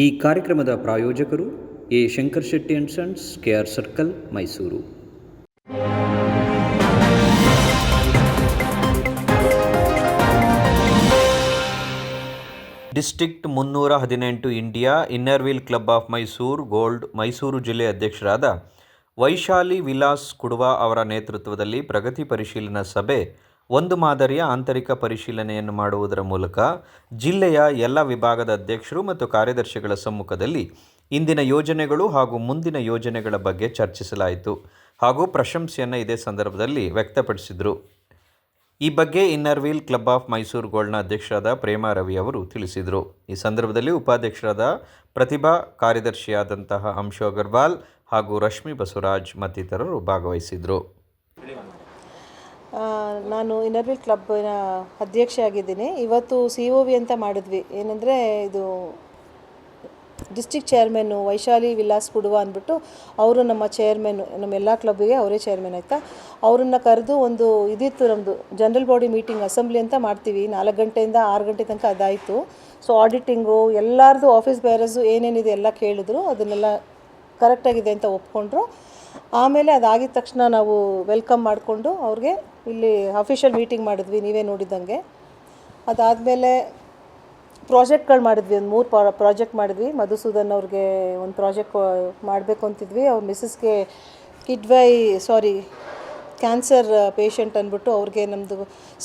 ಈ ಕಾರ್ಯಕ್ರಮದ ಪ್ರಾಯೋಜಕರು A Shankar Shetty and sons KR circle, Mysuru. District ಮುನ್ನೂರ ಹದಿನೆಂಟು India inner wheel club of Mysuru gold, Mysuru ಜಿಲ್ಲೆ ಅಧ್ಯಕ್ಷರಾದ ವೈಶಾಲಿ ವಿಲಾಸ್ ಕುಡುವ ಅವರ ನೇತೃತ್ವದಲ್ಲಿ ಪ್ರಗತಿ ಪರಿಶೀಲನಾ ಸಭೆ ಒಂದು ಮಾದರಿಯ ಆಂತರಿಕ ಪರಿಶೀಲನೆಯನ್ನು ಮಾಡುವುದರ ಮೂಲಕ ಜಿಲ್ಲೆಯ ಎಲ್ಲ ವಿಭಾಗದ ಅಧ್ಯಕ್ಷರು ಮತ್ತು ಕಾರ್ಯದರ್ಶಿಗಳ ಸಮ್ಮುಖದಲ್ಲಿ ಇಂದಿನ ಯೋಜನೆಗಳು ಹಾಗೂ ಮುಂದಿನ ಯೋಜನೆಗಳ ಬಗ್ಗೆ ಚರ್ಚಿಸಲಾಯಿತು ಹಾಗೂ ಪ್ರಶಂಸೆಯನ್ನು ಇದೇ ಸಂದರ್ಭದಲ್ಲಿ ವ್ಯಕ್ತಪಡಿಸಿದರು. ಈ ಬಗ್ಗೆ Inner Wheel club of Mysuru ಗೋಲ್ಡ್ನ ಅಧ್ಯಕ್ಷರಾದ ಪ್ರೇಮಾ ರವಿ ಅವರು ತಿಳಿಸಿದರು. ಈ ಸಂದರ್ಭದಲ್ಲಿ ಉಪಾಧ್ಯಕ್ಷರಾದ ಪ್ರತಿಭಾ, ಕಾರ್ಯದರ್ಶಿಯಾದಂತಹ ಅಂಶು ಅಗರ್ವಾಲ್ ಹಾಗೂ ರಶ್ಮಿ ಬಸವರಾಜ್ ಮತ್ತಿತರರು ಭಾಗವಹಿಸಿದರು. ನಾನು ಇನ್ನರ್ವಿಲ್ ಕ್ಲಬ್ನ ಅಧ್ಯಕ್ಷೆ ಆಗಿದ್ದೀನಿ ಇವತ್ತು ಸಿ ಒ ವಿ ಅಂತ ಮಾಡಿದ್ವಿ. ಏನಂದರೆ ಇದು ಡಿಸ್ಟಿಕ್ ಚೇರ್ಮನ್ನು ವೈಶಾಲಿ ವಿಲಾಸ್ ಕುಡುವ ಅಂದ್ಬಿಟ್ಟು ಅವರು ನಮ್ಮ ಚೇರ್ಮನ್ ನಮ್ಮ ಎಲ್ಲ ಕ್ಲಬ್ಬಿಗೆ ಅವರೇ ಚೇರ್ಮನ್ ಆಯಿತಾ? ಅವರನ್ನು ಕರೆದು ಒಂದು ಇದಿತ್ತು ನಮ್ಮದು ಜನರಲ್ ಬಾಡಿ ಮೀಟಿಂಗ್ ಅಸೆಂಬ್ಲಿ ಅಂತ ಮಾಡ್ತೀವಿ. ನಾಲ್ಕು ಗಂಟೆಯಿಂದ ಆರು ಗಂಟೆ ತನಕ ಅದಾಯಿತು. ಸೊ ಆಡಿಟಿಂಗು ಎಲ್ಲರದು ಆಫೀಸ್ ಬೇರಸು ಏನೇನಿದೆ ಎಲ್ಲ ಕೇಳಿದ್ರು. ಅದನ್ನೆಲ್ಲ ಕರೆಕ್ಟಾಗಿದೆ ಅಂತ ಒಪ್ಕೊಂಡ್ರು. ಆಮೇಲೆ ಅದಾಗಿದ ತಕ್ಷಣ ನಾವು ವೆಲ್ಕಮ್ ಮಾಡಿಕೊಂಡು ಅವ್ರಿಗೆ ಇಲ್ಲಿ ಅಫಿಷಿಯಲ್ ಮೀಟಿಂಗ್ ಮಾಡಿದ್ವಿ, ನೀವೇ ನೋಡಿದಂಗೆ ಅದಾದಮೇಲೆ ಪ್ರಾಜೆಕ್ಟ್ಗಳು ಮಾಡಿದ್ವಿ, ಒಂದು ಮೂರು ಪ್ರಾಜೆಕ್ಟ್ ಮಾಡಿದ್ವಿ. ಮಧುಸೂದನ್ ಅವ್ರಿಗೆ ಒಂದು ಪ್ರಾಜೆಕ್ಟ್ ಮಾಡಬೇಕು ಅಂತಿದ್ವಿ. ಅವ್ರ ಮಿಸ್ಸಸ್ಗೆ ಕಿಡ್ವೈ ಸಾರಿ ಕ್ಯಾನ್ಸರ್ ಪೇಷಂಟ್ ಅಂದ್ಬಿಟ್ಟು ಅವ್ರಿಗೆ ನಮ್ಮದು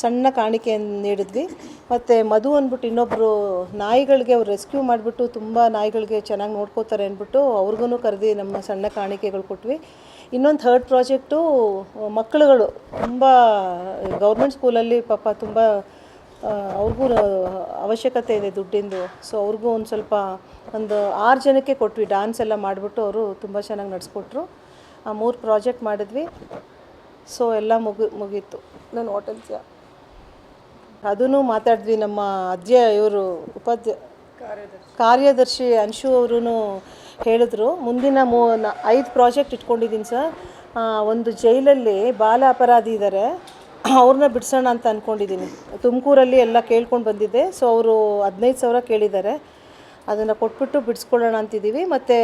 ಸಣ್ಣ ಕಾಣಿಕೆಯನ್ನು ನೀಡಿದ್ವಿ. ಮತ್ತು ಮಧು ಅಂದ್ಬಿಟ್ಟು ಇನ್ನೊಬ್ಬರು ನಾಯಿಗಳಿಗೆ ಅವ್ರು ರೆಸ್ಕ್ಯೂ ಮಾಡಿಬಿಟ್ಟು ತುಂಬ ನಾಯಿಗಳಿಗೆ ಚೆನ್ನಾಗಿ ನೋಡ್ಕೋತಾರೆ ಅಂದ್ಬಿಟ್ಟು ಅವ್ರಿಗೂ ಕರೆದು ನಮ್ಮ ಸಣ್ಣ ಕಾಣಿಕೆಗಳು ಕೊಟ್ವಿ. ಇನ್ನೊಂದು ಥರ್ಡ್ ಪ್ರಾಜೆಕ್ಟು ಮಕ್ಕಳುಗಳು. ತುಂಬ ಗೌರ್ಮೆಂಟ್ ಸ್ಕೂಲಲ್ಲಿ ಪಾಪ ತುಂಬ ಅವ್ರಿಗೂ ಅವಶ್ಯಕತೆ ಇದೆ ದುಡ್ಡಿಂದು. ಸೊ ಅವ್ರಿಗೂ ಒಂದು ಸ್ವಲ್ಪ ಒಂದು ಆರು ಜನಕ್ಕೆ ಕೊಟ್ವಿ. ಡ್ಯಾನ್ಸ್ ಎಲ್ಲ ಮಾಡಿಬಿಟ್ಟು ಅವರು ತುಂಬ ಚೆನ್ನಾಗಿ ನಡೆಸ್ಕೊಟ್ರು. ಆ ಮೂರು ಪ್ರಾಜೆಕ್ಟ್ ಮಾಡಿದ್ವಿ. ಸೊ ಎಲ್ಲ ಮುಗಿ ಮುಗೀತು. ನಾನು ಹೋಟೆಲ್ಸ್ ಅದನ್ನು ಮಾತಾಡಿದ್ವಿ ನಮ್ಮ ಅಧ್ಯ ಇವರು ಉಪಾಧ್ಯ ಕಾರ್ಯದರ್ಶಿ. ಅಂಶು ಅವರು ಹೇಳಿದ್ರು ಮುಂದಿನ ಮೂ ಐದು ಪ್ರಾಜೆಕ್ಟ್ ಇಟ್ಕೊಂಡಿದ್ದೀನಿ ಸರ್. ಒಂದು ಜೈಲಲ್ಲಿ ಬಾಲ ಅಪರಾಧಿ ಇದ್ದಾರೆ ಅವ್ರನ್ನ ಬಿಡಿಸೋಣ ಅಂತ ಅಂದ್ಕೊಂಡಿದ್ದೀನಿ ತುಮಕೂರಲ್ಲಿ ಎಲ್ಲ ಕೇಳ್ಕೊಂಡು ಬಂದಿದ್ದೆ. ಸೊ ಅವರು ಹದಿನೈದು ಸಾವಿರ ಕೇಳಿದ್ದಾರೆ. ಅದನ್ನು ಕೊಟ್ಬಿಟ್ಟು ಬಿಡಿಸ್ಕೊಳ್ಳೋಣ ಅಂತಿದ್ದೀವಿ. ಮತ್ತು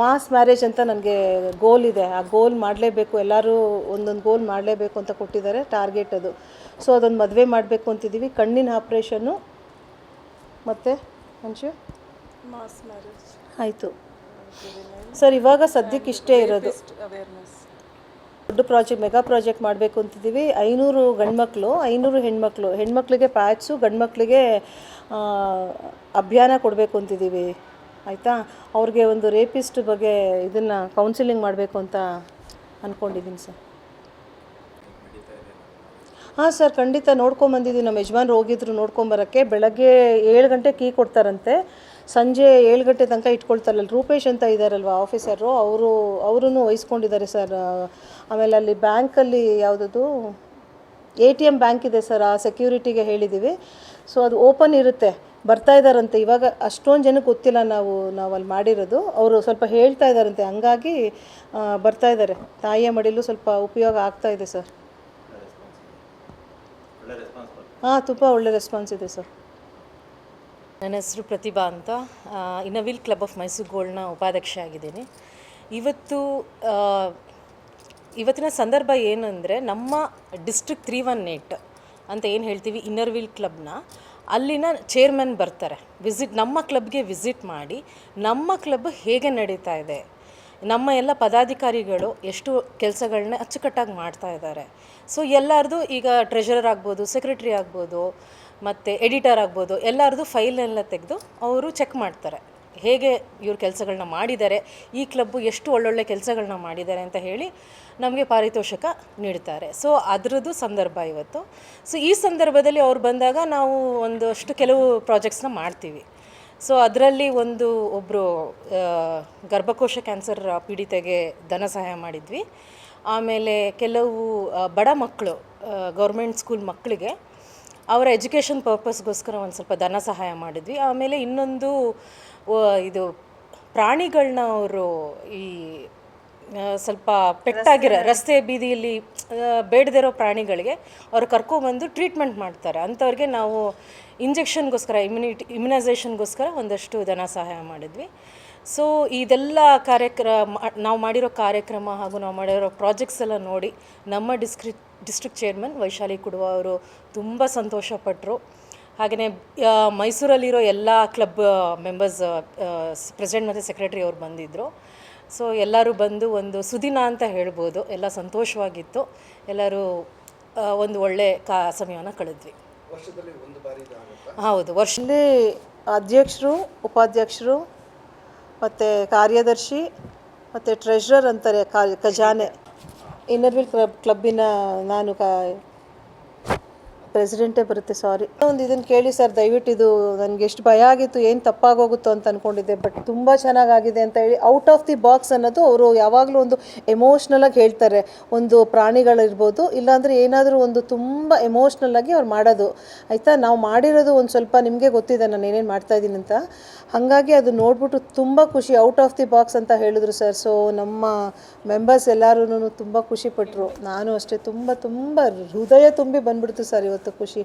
ಮಾಸ್ ಮ್ಯಾರೇಜ್ ಅಂತ ನನಗೆ ಗೋಲ್ ಇದೆ. ಆ ಗೋಲ್ ಮಾಡಲೇಬೇಕು. ಎಲ್ಲರೂ ಒಂದೊಂದು ಗೋಲ್ ಮಾಡಲೇಬೇಕು ಅಂತ ಕೊಟ್ಟಿದ್ದಾರೆ ಟಾರ್ಗೆಟ್ ಅದು. ಸೊ ಅದೊಂದು ಮದುವೆ ಮಾಡಬೇಕು ಅಂತಿದ್ದೀವಿ. ಕಣ್ಣಿನ ಆಪ್ರೇಷನ್ನು ಮತ್ತು ಅಂಶು? Mass marriage. ಆಯಿತು. ಸರ್ ಇವಾಗ ಸದ್ಯಕ್ಕೆ ಇಷ್ಟೇ ಇರೋದು. ಅವೇರ್ನೆಸ್ ದೊಡ್ಡ ಪ್ರಾಜೆಕ್ಟ್, ಮೆಗಾ ಪ್ರಾಜೆಕ್ಟ್ ಮಾಡಬೇಕು ಅಂತಿದ್ದೀವಿ. ಐನೂರು ಗಂಡ್ಮಕ್ಳು, ಐನೂರು ಹೆಣ್ಮಕ್ಳು. ಹೆಣ್ಮಕ್ಳಿಗೆ ಪ್ಯಾಚು ಗಂಡ್ಮಕ್ಳಿಗೆ ಅಭಿಯಾನ ಕೊಡಬೇಕು ಅಂತಿದ್ದೀವಿ. ಆಯಿತಾ? ಅವ್ರಿಗೆ ಒಂದು ರೇಪಿಸ್ಟ್ ಬಗ್ಗೆ ಇದನ್ನು ಕೌನ್ಸಿಲಿಂಗ್ ಮಾಡಬೇಕು ಅಂತ ಅಂದ್ಕೊಂಡಿದ್ದೀನಿ ಸರ್. ಹಾಂ, ಸರ್, ಖಂಡಿತ ನೋಡ್ಕೊಂಬಂದಿದ್ದೀವಿ. ನಮ್ಮ ಯಜಮಾನ್ರು ಹೋಗಿದ್ರು ನೋಡ್ಕೊಂಬರೋಕ್ಕೆ. ಬೆಳಗ್ಗೆ ಏಳು ಗಂಟೆ ಕೀ ಕೊಡ್ತಾರಂತೆ. ಸಂಜೆ ಏಳು ಗಂಟೆ ತನಕ ಇಟ್ಕೊಳ್ತಾರಲ್ಲ ರೂಪೇಶ್ ಅಂತ ಇದ್ದಾರಲ್ವ ಆಫೀಸರು ಅವರು ಅವರೂ ವಹಿಸ್ಕೊಂಡಿದ್ದಾರೆ ಸರ್. ಆಮೇಲೆ ಅಲ್ಲಿ ಬ್ಯಾಂಕಲ್ಲಿ ಯಾವುದದು ಎ ಟಿ ಎಂ ಬ್ಯಾಂಕ್ ಇದೆ ಸರ್ ಆ ಸೆಕ್ಯೂರಿಟಿಗೆ ಹೇಳಿದ್ದೀವಿ. ಸೊ ಅದು ಓಪನ್ ಇರುತ್ತೆ ಬರ್ತಾ ಇದ್ದಾರಂತೆ ಇವಾಗ ಅಷ್ಟೊಂದು ಜನಕ್ಕೆ ಗೊತ್ತಿಲ್ಲ ನಾವು ನಾವು ಅಲ್ಲಿ ಮಾಡಿರೋದು. ಅವರು ಸ್ವಲ್ಪ ಹೇಳ್ತಾ ಇದ್ದಾರಂತೆ ಹಂಗಾಗಿ ಬರ್ತಾ ಇದ್ದಾರೆ ತಾಯಿಯ ಮಡಿಲು ಸ್ವಲ್ಪ ಉಪಯೋಗ ಆಗ್ತಾ ಇದೆ ಸರ್. ಹಾಂ ತುಂಬ ಒಳ್ಳೆ ರೆಸ್ಪಾನ್ಸ್ ಇದೆ ಸರ್. ನನ್ನ ಹೆಸರು ಪ್ರತಿಭಾ ಅಂತ. ಆ, Inner Wheel club of Mysuru ಗೋಲ್ಡ್ನ ಉಪಾಧ್ಯಕ್ಷೆ ಆಗಿದ್ದೀನಿ ಇವತ್ತು ಇವತ್ತಿನ ಸಂದರ್ಭ ಏನಂದರೆ ನಮ್ಮ ಡಿಸ್ಟ್ರಿಕ್ಟ್ ತ್ರೀ ಒನ್ ಏಟ್ ಅಂತ ಏನು ಹೇಳ್ತೀವಿ? ಇನ್ನರ್ ಇನ್ನರ್ವಿಲ್ ಕ್ಲಬ್ನ ಅಲ್ಲಿನ ಚೇರ್ಮನ್ ಬರ್ತಾರೆ. ವಿಸಿಟ್ ನಮ್ಮ ಕ್ಲಬ್ಗೆ ವಿಸಿಟ್ ಮಾಡಿ ನಮ್ಮ ಕ್ಲಬ್ ಹೇಗೆ ನಡೀತಾ ಇದೆ? ನಮ್ಮ ಎಲ್ಲ ಪದಾಧಿಕಾರಿಗಳು ಎಷ್ಟು ಕೆಲಸಗಳನ್ನ ಅಚ್ಚುಕಟ್ಟಾಗಿ ಮಾಡ್ತಾ ಇದ್ದಾರೆ? ಸೊ ಎಲ್ಲರದು ಈಗ ಟ್ರೆಷರರ್ ಆಗ್ಬೋದು ಸೆಕ್ರೆಟ್ರಿ ಆಗ್ಬೋದು ಮತ್ತು ಎಡಿಟರ್ ಆಗ್ಬೋದು, ಎಲ್ಲರದು ಫೈಲ್ನೆಲ್ಲ ತೆಗೆದು ಅವರು ಚೆಕ್ ಮಾಡ್ತಾರೆ. ಹೇಗೆ ಇವ್ರು ಕೆಲಸಗಳನ್ನ ಮಾಡಿದ್ದಾರೆ, ಈ ಕ್ಲಬ್ಬು ಎಷ್ಟು ಒಳ್ಳೊಳ್ಳೆ ಕೆಲಸಗಳನ್ನ ಮಾಡಿದ್ದಾರೆ ಅಂತ ಹೇಳಿ ನಮಗೆ ಪಾರಿತೋಷಕ ನೀಡ್ತಾರೆ. ಸೊ, ಅದರದ್ದು ಸಂದರ್ಭ ಇವತ್ತು. ಸೊ, ಈ ಸಂದರ್ಭದಲ್ಲಿ ಅವ್ರು ಬಂದಾಗ ನಾವು ಒಂದಷ್ಟು ಕೆಲವು ಪ್ರಾಜೆಕ್ಟ್ಸ್ನ ಮಾಡ್ತೀವಿ. ಸೊ, ಅದರಲ್ಲಿ ಒಂದು ಒಬ್ಬರು ಗರ್ಭಕೋಶ ಕ್ಯಾನ್ಸರ್ ಪೀಡಿತೆಗೆ ಧನ ಸಹಾಯ ಮಾಡಿದ್ವಿ. ಆಮೇಲೆ ಕೆಲವು ಬಡ ಮಕ್ಕಳು ಗೌರ್ಮೆಂಟ್ ಸ್ಕೂಲ್ ಮಕ್ಕಳಿಗೆ ಅವರ ಎಜುಕೇಷನ್ ಪರ್ಪಸ್ಗೋಸ್ಕರ ಒಂದು ಸ್ವಲ್ಪ ಧನ ಸಹಾಯ ಮಾಡಿದ್ವಿ. ಆಮೇಲೆ ಇನ್ನೊಂದು ಇದು ಪ್ರಾಣಿಗಳನ್ನ ಅವರು ಈ ಸ್ವಲ್ಪ ಪೆಟ್ಟಾಗಿರೋ ರಸ್ತೆ ಬೀದಿಯಲ್ಲಿ ಬೇಡದಿರೋ ಪ್ರಾಣಿಗಳಿಗೆ ಅವ್ರು ಕರ್ಕೊಬಂದು ಟ್ರೀಟ್ಮೆಂಟ್ ಮಾಡ್ತಾರೆ. ಅಂಥವ್ರಿಗೆ ನಾವು ಇಂಜೆಕ್ಷನ್ಗೋಸ್ಕರ ಇಮ್ಯುನಿಟಿ ಇಮ್ಯುನೈಸೇಷನ್ಗೋಸ್ಕರ ಒಂದಷ್ಟು ಧನ ಸಹಾಯ ಮಾಡಿದ್ವಿ. ಸೊ ಇದೆಲ್ಲ ಕಾರ್ಯಕ್ರಮ ನಾವು ಮಾಡಿರೋ ಕಾರ್ಯಕ್ರಮ ಹಾಗೂ ನಾವು ಮಾಡಿರೋ ಪ್ರಾಜೆಕ್ಟ್ಸ್ ಎಲ್ಲ ನೋಡಿ ನಮ್ಮ district district chairman Vaishali Kuduva ಅವರು ತುಂಬ ಸಂತೋಷಪಟ್ಟರು ಹಾಗೆಯೇ ಮೈಸೂರಲ್ಲಿರೋ ಎಲ್ಲ ಕ್ಲಬ್ ಮೆಂಬರ್ಸ್ ಪ್ರೆಸಿಡೆಂಟ್ ಮತ್ತು ಸೆಕ್ರೆಟರಿ ಅವ್ರು ಬಂದಿದ್ದರು ಸೊ ಎಲ್ಲರೂ ಬಂದು ಒಂದು ಸುದಿನ ಅಂತ ಹೇಳ್ಬೋದು. ಎಲ್ಲ ಸಂತೋಷವಾಗಿತ್ತು. ಎಲ್ಲರೂ ಒಂದು ಒಳ್ಳೆ ಕಾ ಸಮಯವನ್ನು ಕಳೆದ್ವಿ. ಹೌದು ವರ್ಷದಲ್ಲಿ ಅಧ್ಯಕ್ಷರು ಉಪಾಧ್ಯಕ್ಷರು ಮತ್ತು ಕಾರ್ಯದರ್ಶಿ ಮತ್ತು ಟ್ರೆಷರರ್ ಅಂತಾರೆ ಕಾ- ಖಜಾನೆ. ಇನ್ನರ್ವಿಲ್ ಕ್ಲಬ್ ಕ್ಲಬ್ಬಿನ ನಾನು ಕಾ ಪ್ರೆಸಿಡೆಂಟೇ ಬರುತ್ತೆ ಸಾರಿ ಒಂದು ಇದನ್ನು ಕೇಳಿ ಸರ್ ದಯವಿಟ್ಟು ಇದು ನನಗೆ ಎಷ್ಟು ಭಯ ಆಗಿತ್ತು, ಏನು ತಪ್ಪಾಗೋಗುತ್ತೋ ಅಂತ ಅಂದ್ಕೊಂಡಿದ್ದೆ ಬಟ್ ತುಂಬ ಚೆನ್ನಾಗಾಗಿದೆ ಅಂತ ಹೇಳಿ ಔಟ್ ಆಫ್ ದಿ ಬಾಕ್ಸ್ ಅನ್ನೋದು ಅವರು ಯಾವಾಗಲೂ ಒಂದು ಎಮೋಷ್ನಲಾಗಿ ಹೇಳ್ತಾರೆ. ಒಂದು ಪ್ರಾಣಿಗಳಿರ್ಬೋದು, ಇಲ್ಲಾಂದರೆ ಏನಾದರೂ ಒಂದು ತುಂಬ ಎಮೋಷ್ನಲ್ ಆಗಿ ಅವ್ರು ಮಾಡೋದು. ಆಯಿತಾ? ನಾವು ಮಾಡಿರೋದು ಒಂದು ಸ್ವಲ್ಪ ನಿಮಗೆ ಗೊತ್ತಿದೆ, ನಾನು ಏನೇನು ಮಾಡ್ತಾ ಇದ್ದೀನಿ ಅಂತ. ಹಾಗಾಗಿ ಅದು ನೋಡ್ಬಿಟ್ಟು ತುಂಬ ಖುಷಿ ಔಟ್ ಆಫ್ ದಿ ಬಾಕ್ಸ್ ಅಂತ ಹೇಳಿದ್ರು ಸರ್ ಸೊ ನಮ್ಮ ಮೆಂಬರ್ಸ್ ಎಲ್ಲರೂ ತುಂಬ ಖುಷಿಪಟ್ಟರು ನಾನು ಅಷ್ಟೇ ತುಂಬ ತುಂಬ ಹೃದಯ ತುಂಬಿ ಬಂದ್ಬಿಡ್ತು ಸರ್ ಇವತ್ತು. ಖುಷಿ